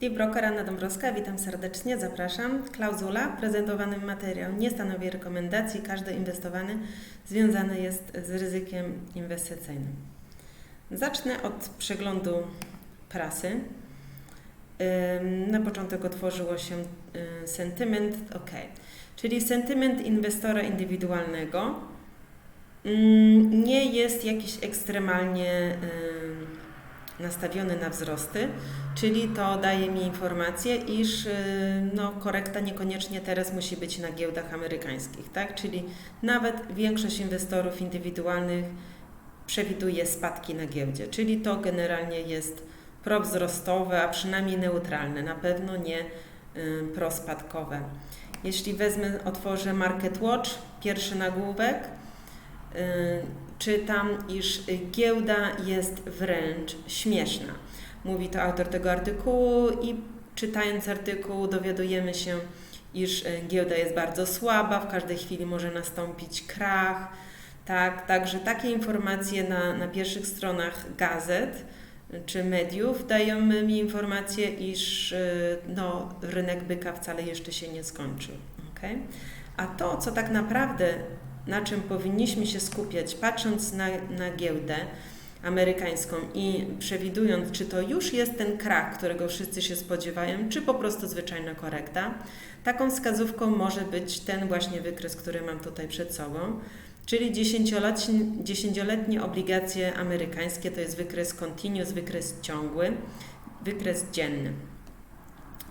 Deep Broker Anna Dąbrowska, witam serdecznie, zapraszam. Klauzula, prezentowany materiał nie stanowi rekomendacji, każdy inwestowany związany jest z ryzykiem inwestycyjnym. Zacznę od przeglądu prasy. Na początek otworzyło się y, sentyment, ok, czyli sentyment inwestora indywidualnego nie jest jakiś ekstremalnie y, nastawiony na wzrosty, czyli to daje mi informację, iż y, no, korekta niekoniecznie teraz musi być na giełdach amerykańskich, tak? Czyli nawet większość inwestorów indywidualnych przewiduje spadki na giełdzie, czyli to generalnie jest prowzrostowe, a przynajmniej neutralne, na pewno nie y, prospadkowe. Jeśli wezmę, otworzę Market Watch, pierwszy nagłówek, y, czytam, iż giełda jest wręcz śmieszna. Mówi to autor tego artykułu i czytając artykuł dowiadujemy się, iż y, giełda jest bardzo słaba, w każdej chwili może nastąpić krach. Tak, także takie informacje na, na pierwszych stronach gazet y, czy mediów dają mi informację, iż y, no, rynek byka wcale jeszcze się nie skończył. Okay? A to, co tak naprawdę na czym powinniśmy się skupiać, patrząc na, na giełdę amerykańską i przewidując, czy to już jest ten krach, którego wszyscy się spodziewają, czy po prostu zwyczajna korekta. Taką wskazówką może być ten właśnie wykres, który mam tutaj przed sobą, czyli dziesięcioletnie obligacje amerykańskie, to jest wykres continuous, wykres ciągły, wykres dzienny.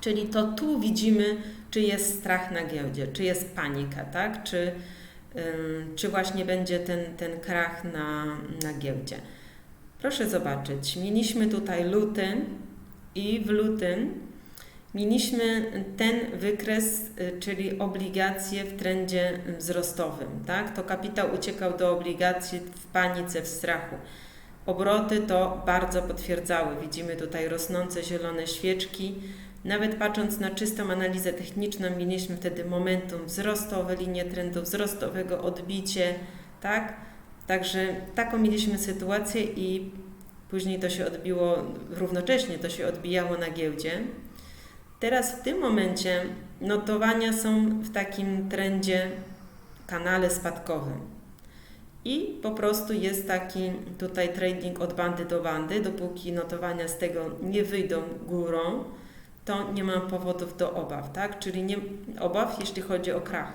Czyli to tu widzimy, czy jest strach na giełdzie, czy jest panika, tak? Czy, czy właśnie będzie ten, ten krach na, na giełdzie. Proszę zobaczyć, mieliśmy tutaj luty i w lutym mieliśmy ten wykres, y, czyli obligacje w trendzie wzrostowym. Tak? To kapitał uciekał do obligacji w panice, w strachu. Obroty to bardzo potwierdzały. Widzimy tutaj rosnące zielone świeczki. Nawet patrząc na czystą analizę techniczną, mieliśmy wtedy momentum wzrostowe, linię trendu wzrostowego, odbicie, tak? Także taką mieliśmy sytuację i później to się odbiło, równocześnie to się odbijało na giełdzie. Teraz w tym momencie notowania są w takim trendzie, kanale spadkowym. I po prostu jest taki tutaj trading od bandy do bandy, dopóki notowania z tego nie wyjdą górą, to nie mam powodów do obaw, tak? Czyli nie obaw, jeśli chodzi o krach.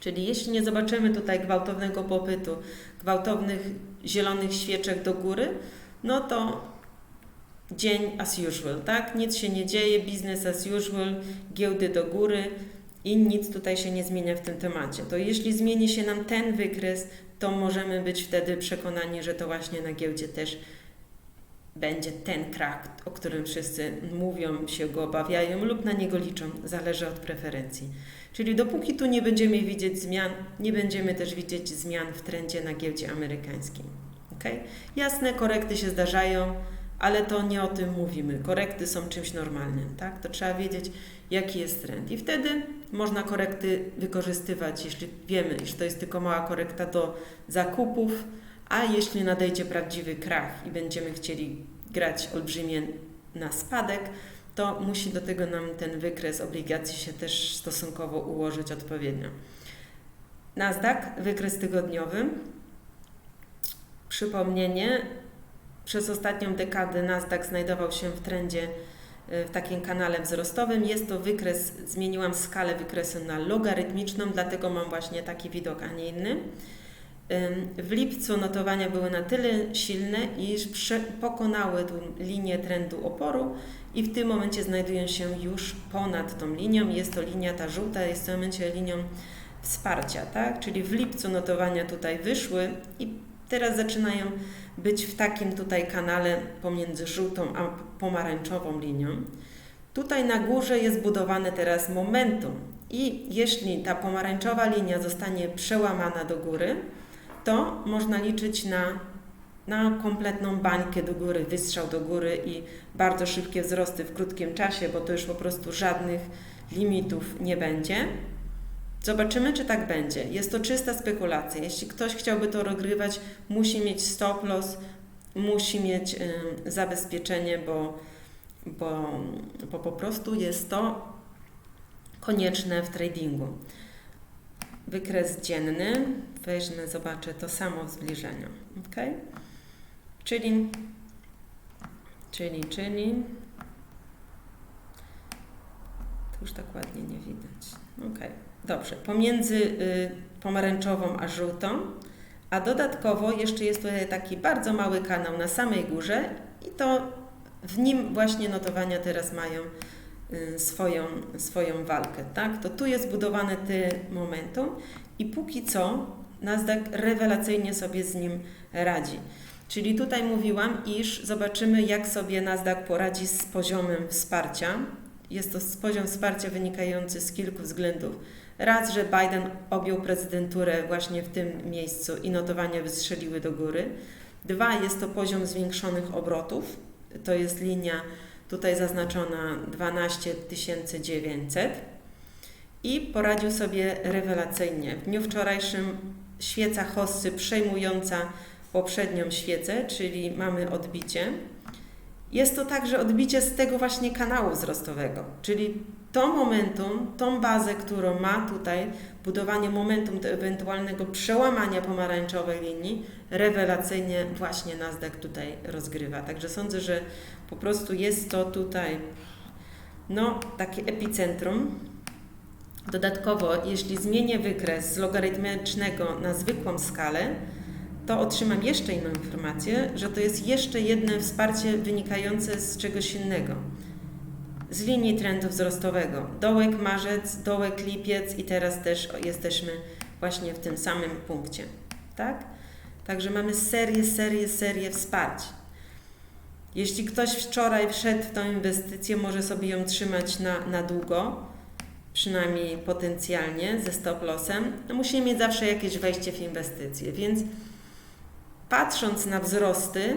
Czyli jeśli nie zobaczymy tutaj gwałtownego popytu, gwałtownych zielonych świeczek do góry, no to dzień as usual, tak? Nic się nie dzieje, business as usual, giełdy do góry i nic tutaj się nie zmienia w tym temacie. To jeśli zmieni się nam ten wykres, to możemy być wtedy przekonani, że to właśnie na giełdzie też będzie ten krach, o którym wszyscy mówią, się go obawiają lub na niego liczą, zależy od preferencji. Czyli dopóki tu nie będziemy widzieć zmian, nie będziemy też widzieć zmian w trendzie na giełdzie amerykańskiej. Okay? Jasne, korekty się zdarzają, ale to nie o tym mówimy. Korekty są czymś normalnym, tak? To trzeba wiedzieć, jaki jest trend. I wtedy można korekty wykorzystywać, jeśli wiemy, iż to jest tylko mała korekta do zakupów, a jeśli nadejdzie prawdziwy krach i będziemy chcieli grać olbrzymie na spadek, to musi do tego nam ten wykres obligacji się też stosunkowo ułożyć odpowiednio. Nasdaq, wykres tygodniowy. Przypomnienie, przez ostatnią dekadę Nasdaq znajdował się w trendzie w takim kanale wzrostowym. Jest to wykres, zmieniłam skalę wykresu na logarytmiczną, dlatego mam właśnie taki widok, a nie inny. W lipcu notowania były na tyle silne, iż pokonały tą linię trendu oporu i w tym momencie znajdują się już ponad tą linią. Jest to linia ta żółta, jest w tym momencie linią wsparcia, tak? Czyli w lipcu notowania tutaj wyszły i teraz zaczynają być w takim tutaj kanale pomiędzy żółtą a pomarańczową linią. Tutaj na górze jest budowane teraz momentum i jeśli ta pomarańczowa linia zostanie przełamana do góry, to można liczyć na, na kompletną bańkę do góry, wystrzał do góry i bardzo szybkie wzrosty w krótkim czasie, bo to już po prostu żadnych limitów nie będzie. Zobaczymy, czy tak będzie. Jest to czysta spekulacja. Jeśli ktoś chciałby to rozgrywać, musi mieć stop loss, musi mieć y, zabezpieczenie, bo bo, bo po prostu jest to konieczne w tradingu. Wykres dzienny, weźmy, zobaczę to samo w zbliżeniu. ok? Czyli, czyli, czyli, to już tak ładnie nie widać. Ok, dobrze. Pomiędzy y, pomarańczową a żółtą, a dodatkowo jeszcze jest tutaj taki bardzo mały kanał na samej górze i to w nim właśnie notowania teraz mają swoją, swoją walkę, tak? To tu jest budowany ty momentum i póki co Nasdaq rewelacyjnie sobie z nim radzi. Czyli tutaj mówiłam, iż zobaczymy, jak sobie Nasdaq poradzi z poziomem wsparcia. Jest to poziom wsparcia wynikający z kilku względów. Raz, że Biden objął prezydenturę właśnie w tym miejscu i notowania wystrzeliły do góry. Dwa, jest to poziom zwiększonych obrotów. To jest linia tutaj zaznaczona 12 900 i poradził sobie rewelacyjnie. W dniu wczorajszym świeca Hossy przejmująca poprzednią świecę, czyli mamy odbicie. Jest to także odbicie z tego właśnie kanału wzrostowego, czyli to momentum, tą bazę, którą ma tutaj, budowanie momentum do ewentualnego przełamania pomarańczowej linii, rewelacyjnie właśnie Nasdaq tutaj rozgrywa. Także sądzę, że po prostu jest to tutaj no, takie epicentrum. Dodatkowo, jeśli zmienię wykres z logarytmicznego na zwykłą skalę, to otrzymam jeszcze inną informację, że to jest jeszcze jedno wsparcie wynikające z czegoś innego. Z linii trendu wzrostowego. Dołek marzec, dołek lipiec i teraz też jesteśmy właśnie w tym samym punkcie. Tak? Także mamy serię, serię, serię wsparć. Jeśli ktoś wczoraj wszedł w tą inwestycję, może sobie ją trzymać na, na długo, przynajmniej potencjalnie ze stop lossem. No musimy mieć zawsze jakieś wejście w inwestycje, więc patrząc na wzrosty,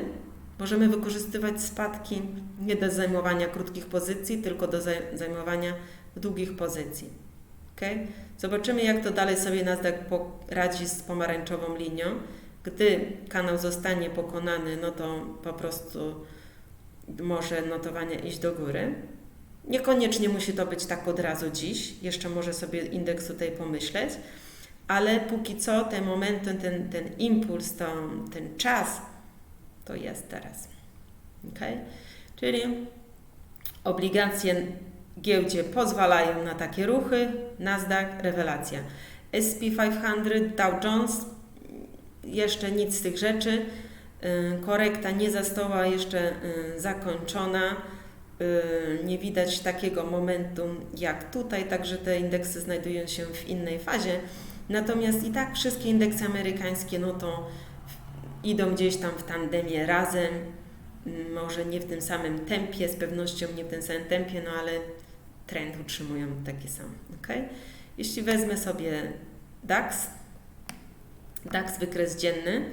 możemy wykorzystywać spadki nie do zajmowania krótkich pozycji, tylko do zajmowania długich pozycji. Okay? Zobaczymy, jak to dalej sobie Nasdaq poradzi z pomarańczową linią. Gdy kanał zostanie pokonany, no to po prostu może notowania iść do góry. Niekoniecznie musi to być tak od razu dziś, jeszcze może sobie indeks tutaj pomyśleć, ale póki co ten momentum, ten, ten impuls, to, ten czas to jest teraz. Okay? Czyli obligacje giełdzie pozwalają na takie ruchy, Nasdaq rewelacja. SP 500, Dow Jones jeszcze nic z tych rzeczy. Y, korekta nie została jeszcze y, zakończona. Y, nie widać takiego momentum jak tutaj, także te indeksy znajdują się w innej fazie. Natomiast i tak wszystkie indeksy amerykańskie no to idą gdzieś tam w tandemie razem, mm, może nie w tym samym tempie, z pewnością nie w tym samym tempie, no ale trend utrzymują taki sam. Okay? Jeśli wezmę sobie DAX, DAX wykres dzienny,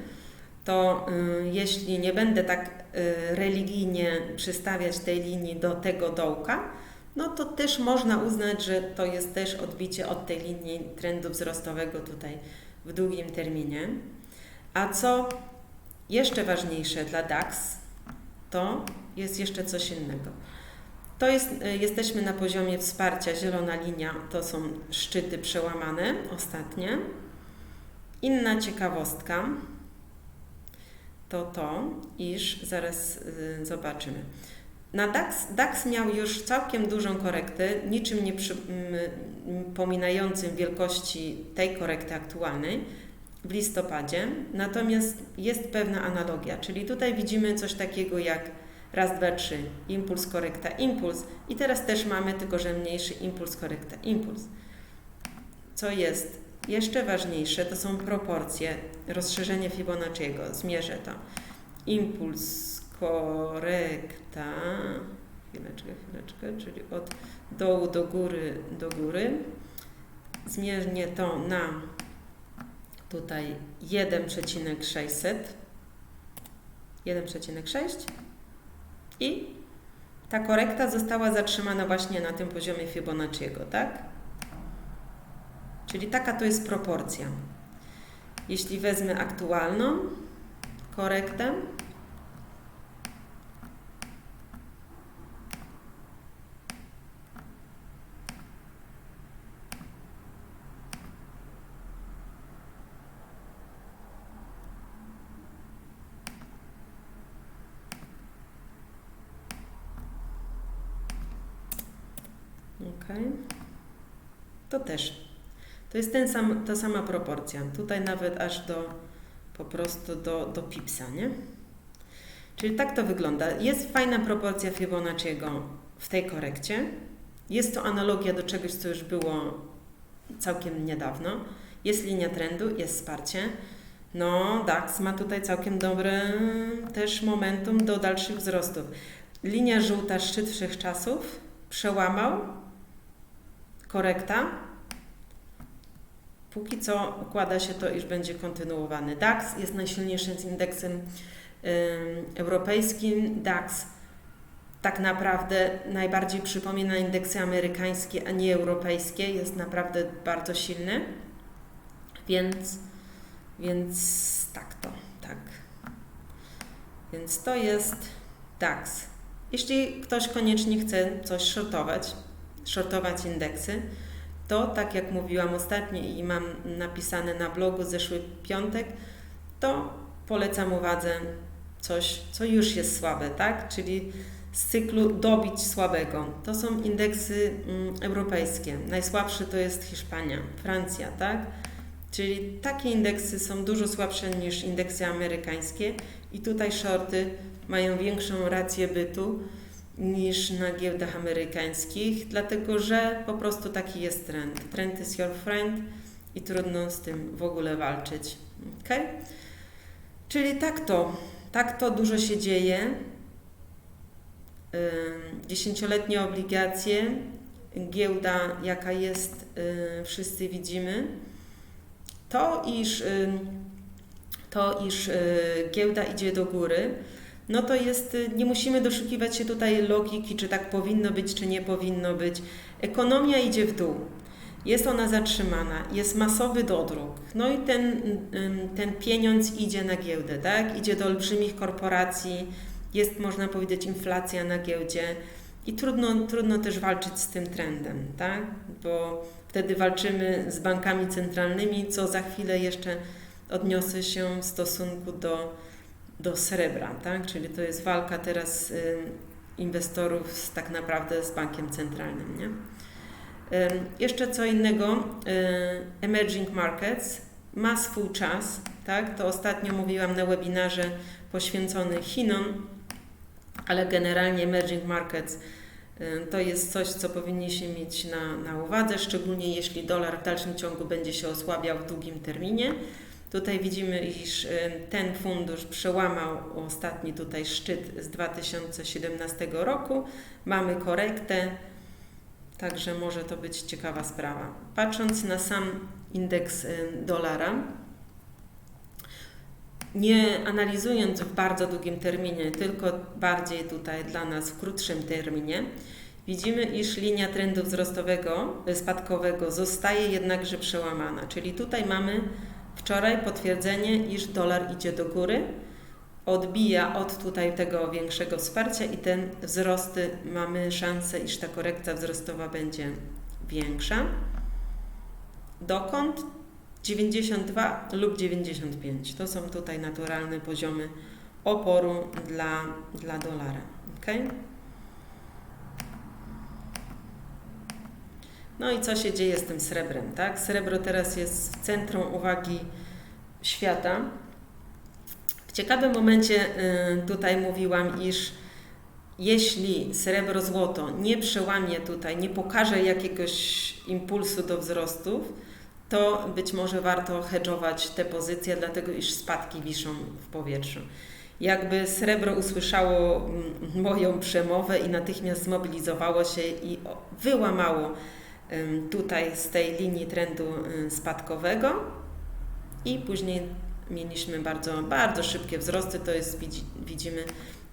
to y, jeśli nie będę tak y, religijnie przystawiać tej linii do tego dołka, no to też można uznać, że to jest też odbicie od tej linii trendu wzrostowego tutaj w długim terminie. A co jeszcze ważniejsze dla DAX, to jest jeszcze coś innego. To jest, y, jesteśmy na poziomie wsparcia, zielona linia to są szczyty przełamane, ostatnie. Inna ciekawostka to to, iż zaraz y, zobaczymy. Na DAX, DAX miał już całkiem dużą korektę, niczym nie przypominającym wielkości tej korekty aktualnej w listopadzie, natomiast jest pewna analogia, czyli tutaj widzimy coś takiego jak raz, dwa, trzy, impuls, korekta, impuls i teraz też mamy tylko, że mniejszy impuls, korekta, impuls. Co jest jeszcze ważniejsze, to są proporcje, rozszerzenie Fibonacciego, zmierzę to. Impuls, korekta, chwileczkę, chwileczkę, czyli od dołu do góry, do góry. Zmiernie to na tutaj 1,600 1,6 i ta korekta została zatrzymana właśnie na tym poziomie Fibonacciego, tak? Czyli taka to jest proporcja. Jeśli wezmę aktualną korektę, Ok. To też. To jest ten sam, ta sama proporcja. Tutaj nawet aż do po prostu do, do pipsa, nie? Czyli tak to wygląda. Jest fajna proporcja Fibonacciego w tej korekcie. Jest to analogia do czegoś, co już było całkiem niedawno. Jest linia trendu, jest wsparcie. No, DAX ma tutaj całkiem dobre też momentum do dalszych wzrostów. Linia żółta, szczyt wszechczasów, przełamał, korekta. Póki co układa się to, iż będzie kontynuowany. DAX jest najsilniejszym indeksem y, europejskim. DAX tak naprawdę najbardziej przypomina indeksy amerykańskie, a nie europejskie. Jest naprawdę bardzo silny. Więc, więc tak to, tak. Więc to jest DAX. Jeśli ktoś koniecznie chce coś shortować, shortować indeksy, to tak jak mówiłam ostatnio i mam napisane na blogu zeszły piątek, to polecam uwadze coś, co już jest słabe, tak? Czyli z cyklu dobić słabego. To są indeksy mm, europejskie. Najsłabszy to jest Hiszpania, Francja, tak? Czyli takie indeksy są dużo słabsze niż indeksy amerykańskie i tutaj shorty mają większą rację bytu niż na giełdach amerykańskich, dlatego że po prostu taki jest trend. Trend is your friend i trudno z tym w ogóle walczyć. Okay? Czyli tak to, tak to dużo się dzieje. Dziesięcioletnie obligacje, giełda jaka jest, wszyscy widzimy. To, iż, to, iż giełda idzie do góry, no to jest, nie musimy doszukiwać się tutaj logiki, czy tak powinno być, czy nie powinno być. Ekonomia idzie w dół. Jest ona zatrzymana, jest masowy dodruk, no i ten, ten pieniądz idzie na giełdę, tak? Idzie do olbrzymich korporacji, jest, można powiedzieć, inflacja na giełdzie i trudno, trudno też walczyć z tym trendem, tak? Bo wtedy walczymy z bankami centralnymi, co za chwilę jeszcze odniosę się w stosunku do, do srebra, tak? Czyli to jest walka teraz y, inwestorów z, tak naprawdę z bankiem centralnym, nie? Jeszcze co innego, y, emerging markets ma swój czas, tak? To ostatnio mówiłam na webinarze poświęcony Chinom, ale generalnie emerging markets y, to jest coś, co powinniśmy mieć na, na uwadze, szczególnie jeśli dolar w dalszym ciągu będzie się osłabiał w długim terminie. Tutaj widzimy, iż y, ten fundusz przełamał ostatni tutaj szczyt z 2017 roku. Mamy korektę, także może to być ciekawa sprawa. Patrząc na sam indeks y, dolara, nie analizując w bardzo długim terminie, tylko bardziej tutaj dla nas w krótszym terminie, widzimy, iż linia trendu wzrostowego, spadkowego zostaje jednakże przełamana. Czyli tutaj mamy wczoraj potwierdzenie, iż dolar idzie do góry, odbija od tutaj tego większego wsparcia i te wzrosty mamy szansę, iż ta korekta wzrostowa będzie większa. Dokąd? 92 lub 95. To są tutaj naturalne poziomy oporu dla, dla dolara. Okay? No i co się dzieje z tym srebrem? Tak? Srebro teraz jest centrum uwagi świata. W ciekawym momencie y, tutaj mówiłam, iż jeśli srebro-złoto nie przełamie tutaj, nie pokaże jakiegoś impulsu do wzrostów, to być może warto hedżować te pozycje, dlatego iż spadki wiszą w powietrzu. Jakby srebro usłyszało mm, moją przemowę i natychmiast zmobilizowało się i wyłamało tutaj z tej linii trendu spadkowego i później mieliśmy bardzo, bardzo szybkie wzrosty, to jest widzimy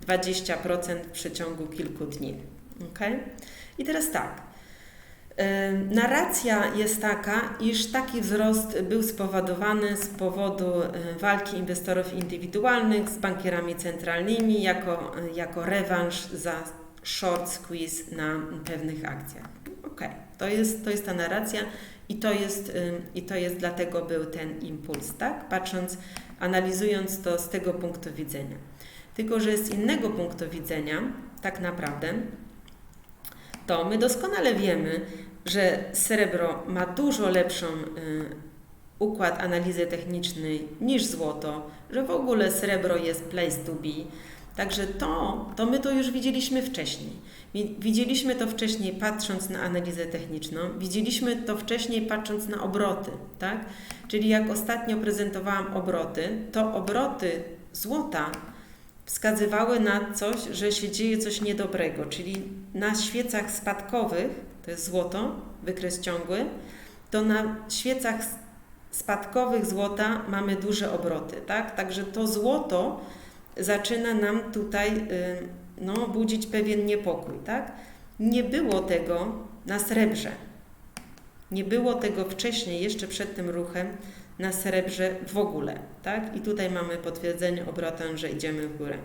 20% w przeciągu kilku dni. Okay? I teraz tak, Narracja jest taka, iż taki wzrost był spowodowany z powodu walki inwestorów indywidualnych z bankierami centralnymi jako, jako rewanż za short squeeze na pewnych akcjach. Ok, to jest, to jest ta narracja i to jest, i to jest dlatego był ten impuls, tak? Patrząc, analizując to z tego punktu widzenia. Tylko, że z innego punktu widzenia, tak naprawdę, to my doskonale wiemy, że srebro ma dużo lepszą y, układ analizy technicznej niż złoto, że w ogóle srebro jest place to be. Także to, to my to już widzieliśmy wcześniej. Widzieliśmy to wcześniej patrząc na analizę techniczną, widzieliśmy to wcześniej patrząc na obroty, tak? Czyli jak ostatnio prezentowałam obroty, to obroty złota wskazywały na coś, że się dzieje coś niedobrego, czyli na świecach spadkowych, to jest złoto, wykres ciągły, to na świecach spadkowych złota mamy duże obroty, tak? Także to złoto zaczyna nam tutaj y, no, budzić pewien niepokój, tak? Nie było tego na srebrze. Nie było tego wcześniej, jeszcze przed tym ruchem, na srebrze w ogóle, tak? I tutaj mamy potwierdzenie obrotem, że idziemy w górę.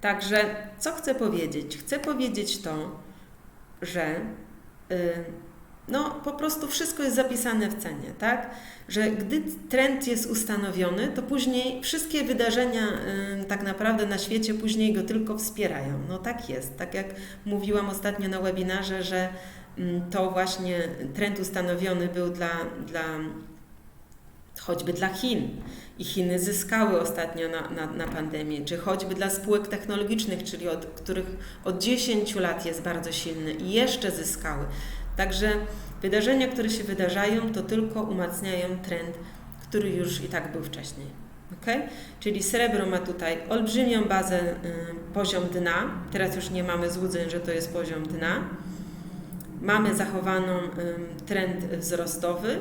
Także co chcę powiedzieć? Chcę powiedzieć to, że yy, no po prostu wszystko jest zapisane w cenie, tak? Że gdy trend jest ustanowiony, to później wszystkie wydarzenia y, tak naprawdę na świecie później go tylko wspierają. No tak jest. Tak jak mówiłam ostatnio na webinarze, że y, to właśnie trend ustanowiony był dla, dla choćby dla Chin. I Chiny zyskały ostatnio na, na, na pandemię, czy choćby dla spółek technologicznych, czyli od których od 10 lat jest bardzo silny i jeszcze zyskały. Także wydarzenia, które się wydarzają, to tylko umacniają trend, który już i tak był wcześniej. Okay? Czyli srebro ma tutaj olbrzymią bazę, y, poziom dna. Teraz już nie mamy złudzeń, że to jest poziom dna. Mamy zachowaną y, trend wzrostowy.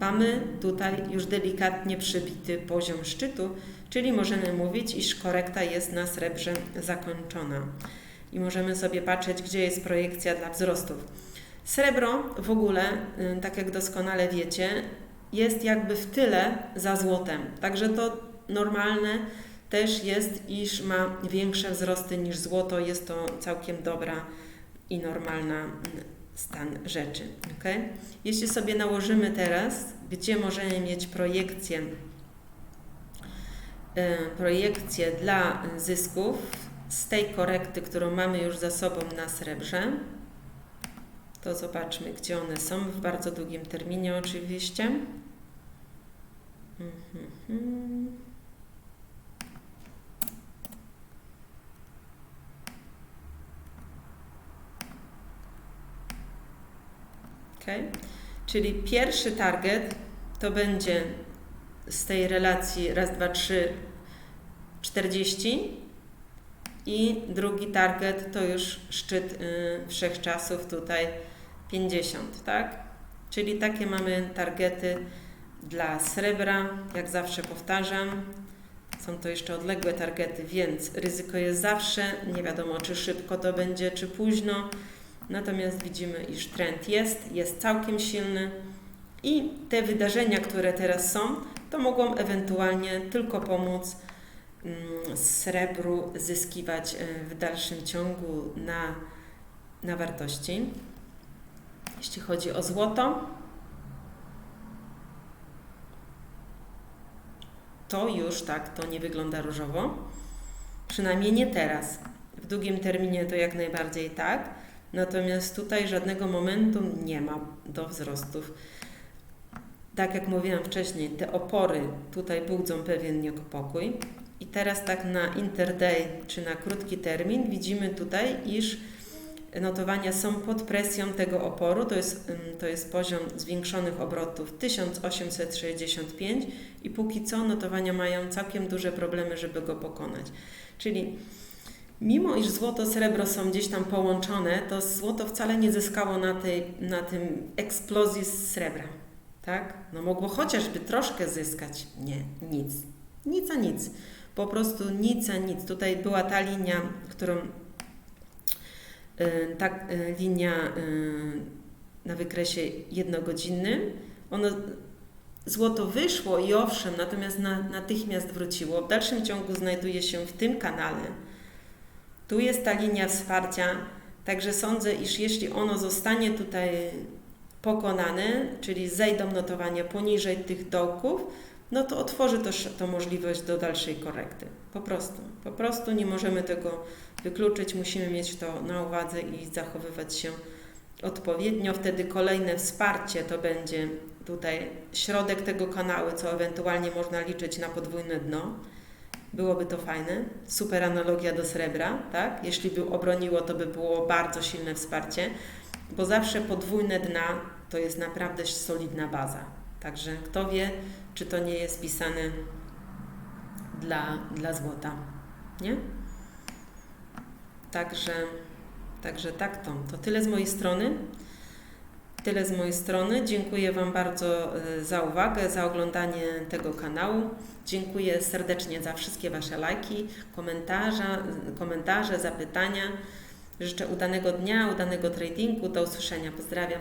Mamy tutaj już delikatnie przybity poziom szczytu, czyli możemy mówić, iż korekta jest na srebrze zakończona. I możemy sobie patrzeć, gdzie jest projekcja dla wzrostów. Srebro w ogóle, y, tak jak doskonale wiecie, jest jakby w tyle za złotem. Także to normalne też jest, iż ma większe wzrosty niż złoto. Jest to całkiem dobra i normalna mm, stan rzeczy. Okay? Jeśli sobie nałożymy teraz, gdzie możemy mieć projekcję, y, projekcję dla zysków z tej korekty, którą mamy już za sobą na srebrze, to zobaczmy, gdzie one są w bardzo długim terminie oczywiście. Mhm. Ok, czyli pierwszy target to będzie z tej relacji raz, dwa, trzy, 40 i drugi target to już szczyt y, wszechczasów tutaj 50, tak? Czyli takie mamy targety dla srebra, jak zawsze powtarzam. Są to jeszcze odległe targety, więc ryzyko jest zawsze. Nie wiadomo, czy szybko to będzie, czy późno. Natomiast widzimy, iż trend jest, jest całkiem silny i te wydarzenia, które teraz są, to mogą ewentualnie tylko pomóc mm, srebru zyskiwać e, w dalszym ciągu na, na wartości. Jeśli chodzi o złoto, to już tak, to nie wygląda różowo. Przynajmniej nie teraz. W długim terminie to jak najbardziej tak. Natomiast tutaj żadnego momentu nie ma do wzrostów. Tak jak mówiłam wcześniej, te opory tutaj budzą pewien niepokój. I teraz tak na interday czy na krótki termin widzimy tutaj, iż notowania są pod presją tego oporu, to jest, to jest poziom zwiększonych obrotów 1865 i póki co notowania mają całkiem duże problemy, żeby go pokonać. Czyli mimo iż złoto, srebro są gdzieś tam połączone, to złoto wcale nie zyskało na, tej, na tym eksplozji z srebra. Tak? No mogło chociażby troszkę zyskać. Nie, nic. Nic a nic. Po prostu nic a nic. Tutaj była ta linia, którą Y, ta y, linia y, na wykresie jednogodzinnym. Ono złoto wyszło i owszem, natomiast na, natychmiast wróciło. W dalszym ciągu znajduje się w tym kanale. Tu jest ta linia wsparcia, także sądzę, iż jeśli ono zostanie tutaj pokonane, czyli zejdą notowania poniżej tych dołków, no to otworzy to, to możliwość do dalszej korekty. Po prostu. Po prostu nie możemy tego wykluczyć, musimy mieć to na uwadze i zachowywać się odpowiednio. Wtedy kolejne wsparcie to będzie tutaj środek tego kanału, co ewentualnie można liczyć na podwójne dno. Byłoby to fajne. Super analogia do srebra, tak? Jeśli by obroniło, to by było bardzo silne wsparcie, bo zawsze podwójne dna to jest naprawdę solidna baza. Także kto wie, czy to nie jest pisane dla, dla złota, nie? Także, także tak to. To tyle z mojej strony. Tyle z mojej strony. Dziękuję Wam bardzo y, za uwagę, za oglądanie tego kanału. Dziękuję serdecznie za wszystkie Wasze lajki, komentarze, komentarze zapytania. Życzę udanego dnia, udanego tradingu. Do usłyszenia. Pozdrawiam.